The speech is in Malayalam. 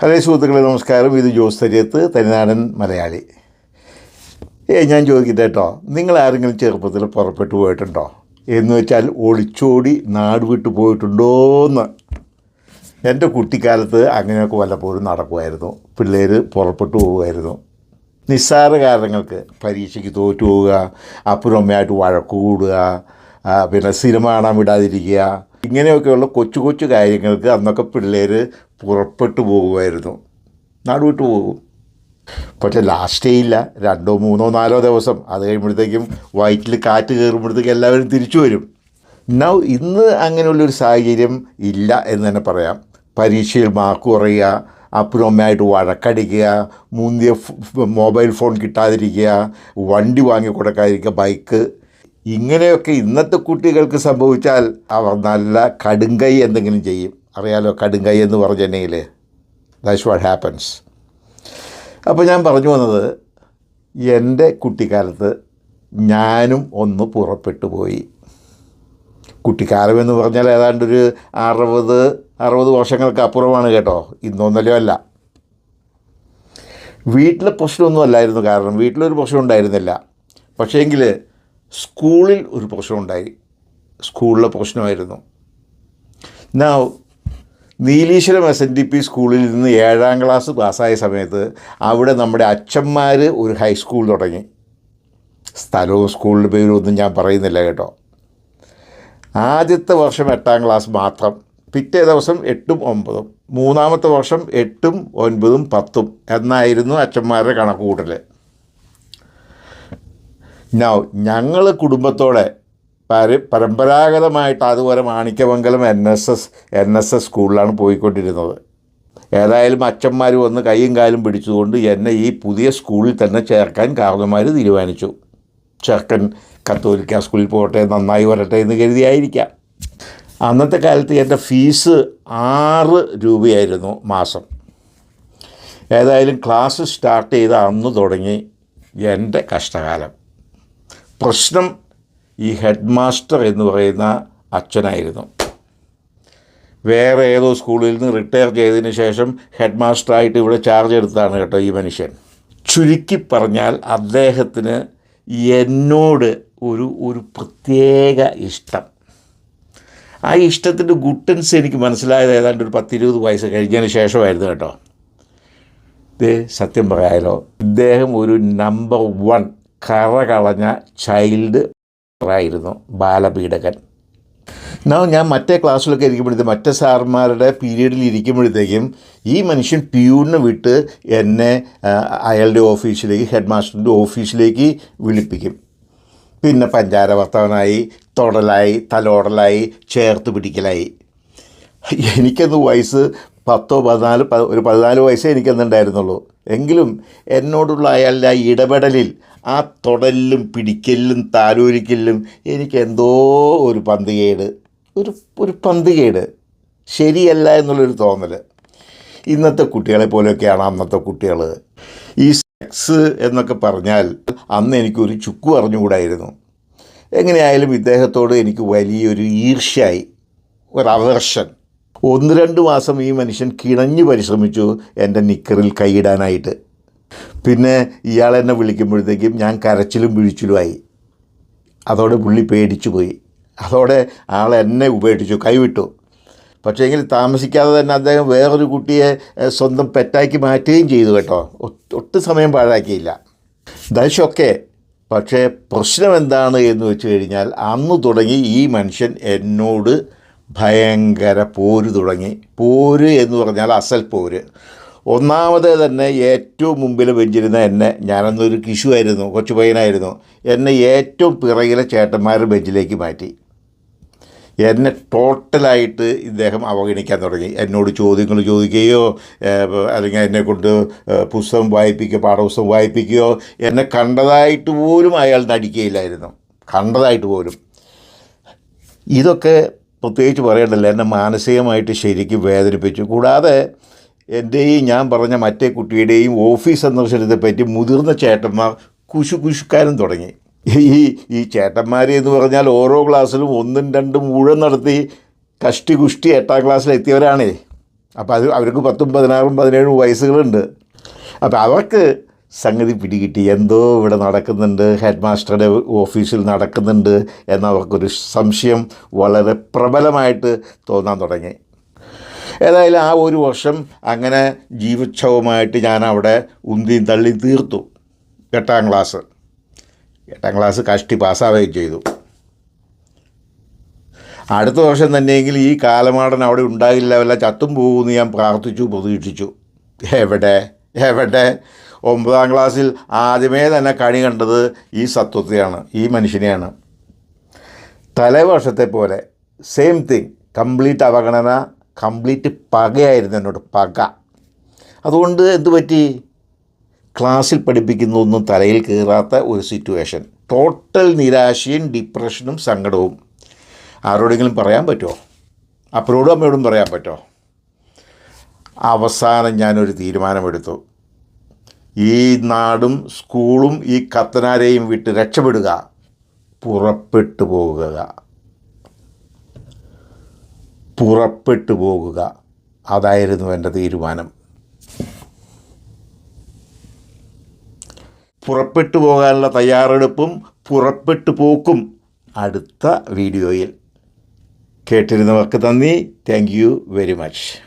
ഹലോ സുഹൃത്തുക്കളെ നമസ്കാരം. ഇത് ജോസ് തരിയത്ത് തനിനാടൻ മലയാളി. ഏ ഞാൻ ചോദിക്കട്ടെ കേട്ടോ. നിങ്ങൾ ആരെങ്കിലും ചെറുപ്പത്തിൽ പുറപ്പെട്ടു പോയിട്ടുണ്ടോ? എന്ന് വെച്ചാൽ ഒളിച്ചോടി നാട് വിട്ടു പോയിട്ടുണ്ടോയെന്ന് എന്റെ കുട്ടിക്കാലത്ത് അങ്ങനെയൊക്കെ വല്ലപ്പോഴും നടക്കുമായിരുന്നു. പിള്ളേർ പുറപ്പെട്ടു പോവുമായിരുന്നു നിസ്സാര കാരണങ്ങൾക്ക് പരീക്ഷയ്ക്ക് തോറ്റു പോവുക അപ്പുറമ്മയായിട്ട് വഴക്ക് കൂടുക പിന്നെ സിനിമ കാണാൻ വിടാതിരിക്കുക ഇങ്ങനെയൊക്കെയുള്ള കൊച്ചു കൊച്ചു കാര്യങ്ങൾക്ക് അന്നൊക്കെ പിള്ളേർ പുറപ്പെട്ടു പോകുമായിരുന്നു. നാട് വിട്ടു പോകും. പക്ഷെ ലാസ്റ്റേ ഇല്ല. രണ്ടോ മൂന്നോ നാലോ ദിവസം. അത് കഴിയുമ്പോഴത്തേക്കും വയറ്റിൽ കാറ്റ് കയറുമ്പോഴത്തേക്കും എല്ലാവരും തിരിച്ചു വരും. നൗ ഇന്ന് അങ്ങനെയുള്ളൊരു സാഹചര്യം ഇല്ല എന്ന് തന്നെ പറയാം. പരീക്ഷയിൽ മാർക്ക് കുറയുക അപ്പനും അമ്മയായിട്ട് വഴക്കടിക്കുക മുന്തിയ മൊബൈൽ ഫോൺ കിട്ടാതിരിക്കുക വണ്ടി വാങ്ങി കൊടുക്കാതിരിക്കുക ബൈക്ക് ഇങ്ങനെയൊക്കെ ഇന്നത്തെ കുട്ടികൾക്ക് സംഭവിച്ചാൽ അവർ നല്ല കടുങ്കൈ എന്തെങ്കിലും ചെയ്യും. അറിയാലോ കടുങ്കൈ എന്ന് പറഞ്ഞിട്ടുണ്ടെങ്കിൽ ദാറ്റ്സ് വാട്ട് ഹാപ്പൻസ് അപ്പോൾ ഞാൻ പറഞ്ഞു വന്നത് എന്റെ കുട്ടിക്കാലത്ത് ഞാനും ഒന്ന് പുറപ്പെട്ടു പോയി. കുട്ടിക്കാലം എന്ന് പറഞ്ഞാൽ ഏതാണ്ട് ഒരു അറുപത് അറുപത് വർഷങ്ങൾക്ക് അപ്പുറമാണ് കേട്ടോ. ഇന്നൊന്നല്ലോ അല്ല. വീട്ടിലെ പ്രശ്നമൊന്നും അല്ലായിരുന്നു കാരണം വീട്ടിലൊരു പ്രശ്നം ഉണ്ടായിരുന്നില്ല. പക്ഷേങ്കിൽ സ്കൂളിൽ ഒരു പ്രശ്നമുണ്ടായി സ്കൂളിലെ പ്രശ്നമായിരുന്നു. നാ Nileshwaram S N D P സ്കൂളിൽ നിന്ന് ഏഴാം ക്ലാസ് പാസ്സായ സമയത്ത് അവിടെ നമ്മുടെ അച്ഛന്മാർ ഒരു ഹൈസ്കൂൾ തുടങ്ങി. സ്ഥലവും സ്കൂളിന്റെ പേരും ഒന്നും ഞാൻ പറയുന്നില്ല കേട്ടോ. ആദ്യത്തെ വർഷം എട്ടാം ക്ലാസ് മാത്രം പിറ്റേ ദിവസം എട്ടും ഒമ്പതും മൂന്നാമത്തെ വർഷം എട്ടും ഒൻപതും പത്തും എന്നായിരുന്നു അച്ഛന്മാരുടെ കണക്ക് കൂട്ടൽ നൗ ഞങ്ങൾ കുടുംബത്തോടെ പര പരമ്പരാഗതമായിട്ട് അതുപോലെ Manikyamangalam N S S N S S സ്കൂളിലാണ് പോയിക്കൊണ്ടിരുന്നത്. ഏതായാലും അച്ഛന്മാർ വന്ന് കൈയും കാലും പിടിച്ചുകൊണ്ട് എന്നെ ഈ പുതിയ സ്കൂളിൽ തന്നെ ചേർക്കാൻ കാരണന്മാർ തീരുമാനിച്ചു. ചെറുക്കൻ കത്തോലിക്ക സ്കൂളിൽ പോകട്ടെ നന്നായി വരട്ടെ എന്ന് കരുതിയായിരിക്കാം. അന്നത്തെ കാലത്ത് എന്റെ ഫീസ് ആറ് രൂപയായിരുന്നു മാസം. ഏതായാലും ക്ലാസ് സ്റ്റാർട്ട് ചെയ്ത അന്ന് തുടങ്ങി എന്റെ കഷ്ടകാലം. പ്രശ്നം ഈ ഹെഡ് മാസ്റ്റർ എന്ന് പറയുന്ന അച്ഛനായിരുന്നു. വേറെ ഏതോ സ്കൂളിൽ നിന്ന് റിട്ടയർ ചെയ്തതിന് ശേഷം ഹെഡ് മാസ്റ്ററായിട്ട് ഇവിടെ ചാർജ് എടുത്താണ് കേട്ടോ ഈ മനുഷ്യൻ. ചുരുക്കി പറഞ്ഞാൽ അദ്ദേഹത്തിന് എന്നോട് ഒരു ഒരു പ്രത്യേക ഇഷ്ടം. ആ ഇഷ്ടത്തിന്റെ ഗുട്ടൻസ് എനിക്ക് മനസ്സിലായത് ഏതാണ്ട് ഒരു പത്തിരുപത് വയസ്സ് കഴിഞ്ഞതിന് ശേഷമായിരുന്നു കേട്ടോ. ഇത് സത്യം പറയാലോ ഇദ്ദേഹം ഒരു നമ്പർ വൺ കറ കളഞ്ഞ ചൈൽഡ് ആയിരുന്നു ബാലപീഡകൻ എന്നാ ഞാൻ മറ്റേ ക്ലാസ്സിലൊക്കെ ഇരിക്കുമ്പോഴത്തേക്കും മറ്റേ സാറന്മാരുടെ പീരീഡിൽ ഇരിക്കുമ്പോഴത്തേക്കും ഈ മനുഷ്യൻ പ്യൂണിനെ വിട്ട് എന്നെ അയാളുടെ ഓഫീസിലേക്ക് ഹെഡ് മാസ്റ്ററിന്റെ ഓഫീസിലേക്ക് വിളിപ്പിക്കും. പിന്നെ പഞ്ചാര വർത്തവനായി തൊടലായി തലോടലായി ചേർത്ത് പിടിക്കലായി. എനിക്കന്ന് വയസ്സ് പത്തോ പതിനാല് ഒരു പതിനാല് വയസ്സേ എനിക്കന്നുണ്ടായിരുന്നുള്ളൂ. എങ്കിലും എന്നോടുള്ള അയാളുടെ ആ ഇടപെടലിൽ ആ തൊടലിലും പിടിക്കലിലും താലോലിക്കലിലും എനിക്കെന്തോ ഒരു പന്തികേട് ഒരു ഒരു പന്തികേട്. ശരിയല്ല എന്നുള്ളൊരു തോന്നൽ. ഇന്നത്തെ കുട്ടികളെ പോലെയൊക്കെയാണ് അന്നത്തെ കുട്ടികൾ. ഈ സെക്സ് എന്നൊക്കെ പറഞ്ഞാൽ അന്ന് എനിക്കൊരു ചുക്കു അറിഞ്ഞുകൂടായിരുന്നു. എങ്ങനെയായാലും ഇദ്ദേഹത്തോട് എനിക്ക് വലിയൊരു ഈർഷ്യായി ഒരു അവേർഷൻ ഒന്ന് രണ്ട് മാസം ഈ മനുഷ്യൻ കിണഞ്ഞു പരിശ്രമിച്ചു എന്റെ നിക്കറിൽ കൈയിടാനായിട്ട്. പിന്നെ ഇയാൾ എന്നെ വിളിക്കുമ്പോഴത്തേക്കും ഞാൻ കരച്ചിലും വിഴിച്ചിലുമായി. അതോടെ പുള്ളി പേടിച്ചു പോയി. അതോടെ ആൾ എന്നെ ഉപേക്ഷിച്ചു കൈവിട്ടു. പക്ഷേ എങ്കിൽ താമസിക്കാതെ തന്നെ അദ്ദേഹം വേറൊരു കുട്ടിയെ സ്വന്തം പെറ്റാക്കി മാറ്റുകയും ചെയ്തു കേട്ടോ. ഒട്ട് സമയം പാഴാക്കിയില്ല. ദശൊക്കെ പക്ഷേ പ്രശ്നം എന്താണ് എന്ന് വെച്ച് കഴിഞ്ഞാൽ അന്ന് തുടങ്ങി ഈ മനുഷ്യൻ എന്നോട് ഭയങ്കര പോര് തുടങ്ങി. പോര് എന്ന് പറഞ്ഞാൽ അസൽ പോര്. ഒന്നാമത് തന്നെ ഏറ്റവും മുമ്പിൽ വെഞ്ചിരുന്ന എന്നെ ഞാനന്നൊരു കിഷുവായിരുന്നു കൊച്ചു പയ്യനായിരുന്നു എന്നെ ഏറ്റവും പിറകിലെ ചേട്ടന്മാർ ബെഞ്ചിലേക്ക് മാറ്റി. എന്നെ ടോട്ടലായിട്ട് ഇദ്ദേഹം അവഗണിക്കാൻ തുടങ്ങി. എന്നോട് ചോദ്യങ്ങൾ ചോദിക്കുകയോ അല്ലെങ്കിൽ എന്നെക്കൊണ്ട് പുസ്തകം വായിപ്പിക്കുക പാഠപുസ്തകം വായിപ്പിക്കുകയോ എന്നെ കണ്ടതായിട്ട് പോലും അയാൾ നടിക്കുകയില്ലായിരുന്നു. കണ്ടതായിട്ട് പോലും. ഇതൊക്കെ പ്രത്യേകിച്ച് പറയേണ്ടല്ല എന്നെ മാനസികമായിട്ട് ശരിക്കും വേദനിപ്പിച്ചു. കൂടാതെ എന്റെയും ഞാൻ പറഞ്ഞ മറ്റേ കുട്ടിയുടെയും ഓഫീസ് സന്ദർശനത്തെ പറ്റി മുതിർന്ന ചേട്ടന്മാർ കുശു കുശുക്കാനും തുടങ്ങി. ഈ ഈ ചേട്ടന്മാർ എന്ന് പറഞ്ഞാൽ ഓരോ ക്ലാസ്സിലും ഒന്നും രണ്ടും മുഴുവൻ നടത്തി കഷ്ടി കുഷ്ടി എട്ടാം ക്ലാസ്സിലെത്തിയവരാണേ അപ്പോൾ അത് അവർക്ക് പത്തും പതിനാറും പതിനേഴും വയസ്സുകളുണ്ട്. അപ്പോൾ അവർക്ക് സംഗതി പിടികിട്ടി. എന്തോ ഇവിടെ നടക്കുന്നുണ്ട്. ഹെഡ് മാസ്റ്ററുടെ ഓഫീസിൽ നടക്കുന്നുണ്ട് എന്നവർക്കൊരു സംശയം വളരെ പ്രബലമായിട്ട് തോന്നാൻ തുടങ്ങി. ഏതായാലും ആ ഒരു വർഷം അങ്ങനെ ജീവിച്ചവുമായിട്ട് ഞാൻ അവിടെ ഉന്തിയും തള്ളി തീർത്തു. എട്ടാം ക്ലാസ്. എട്ടാം ക്ലാസ് കഷ്ടി പാസ്സാവുകയും ചെയ്തു. അടുത്ത വർഷം തന്നെയെങ്കിൽ ഈ കാലമാടൻ അവിടെ ഉണ്ടാകില്ല വല്ല ചത്തും പോകുമെന്ന് ഞാൻ പ്രാർത്ഥിച്ചു പ്രതീക്ഷിച്ചു. എവിടെ? എവിടെ? ഒമ്പതാം ക്ലാസ്സിൽ ആദ്യമേ തന്നെ കണി കണ്ടത് ഈ സത്വത്തെയാണ് ഈ മനുഷ്യനെയാണ്. തലേവർഷത്തെ പോലെ സെയിം തിങ് കംപ്ലീറ്റ് അവഗണന കംപ്ലീറ്റ് പകയായിരുന്നു എന്നോട് പക. അതുകൊണ്ട് എന്തു പറ്റി? ക്ലാസ്സിൽ പഠിപ്പിക്കുന്നതൊന്നും തലയിൽ കയറാത്ത ഒരു സിറ്റുവേഷൻ ടോട്ടൽ നിരാശയും ഡിപ്രഷനും സങ്കടവും. ആരോടെങ്കിലും പറയാൻ പറ്റുമോ അപ്പനോടും അമ്മയോടും പറയാൻ പറ്റുമോ അവസാനം ഞാനൊരു തീരുമാനമെടുത്തു. ഈ നാടും സ്കൂളും ഈ കത്തനാരെയും വിട്ട് രക്ഷപ്പെടുക. പുറപ്പെട്ടു പോകുക. പുറപ്പെട്ടു പോകുക. അതായിരുന്നു എന്റെ തീരുമാനം. പുറപ്പെട്ടു പോകാനുള്ള തയ്യാറെടുപ്പും പുറപ്പെട്ടു പോക്കും. അടുത്ത വീഡിയോയിൽ. കേട്ടിരുന്നവർക്ക് നന്ദി. Thank you very much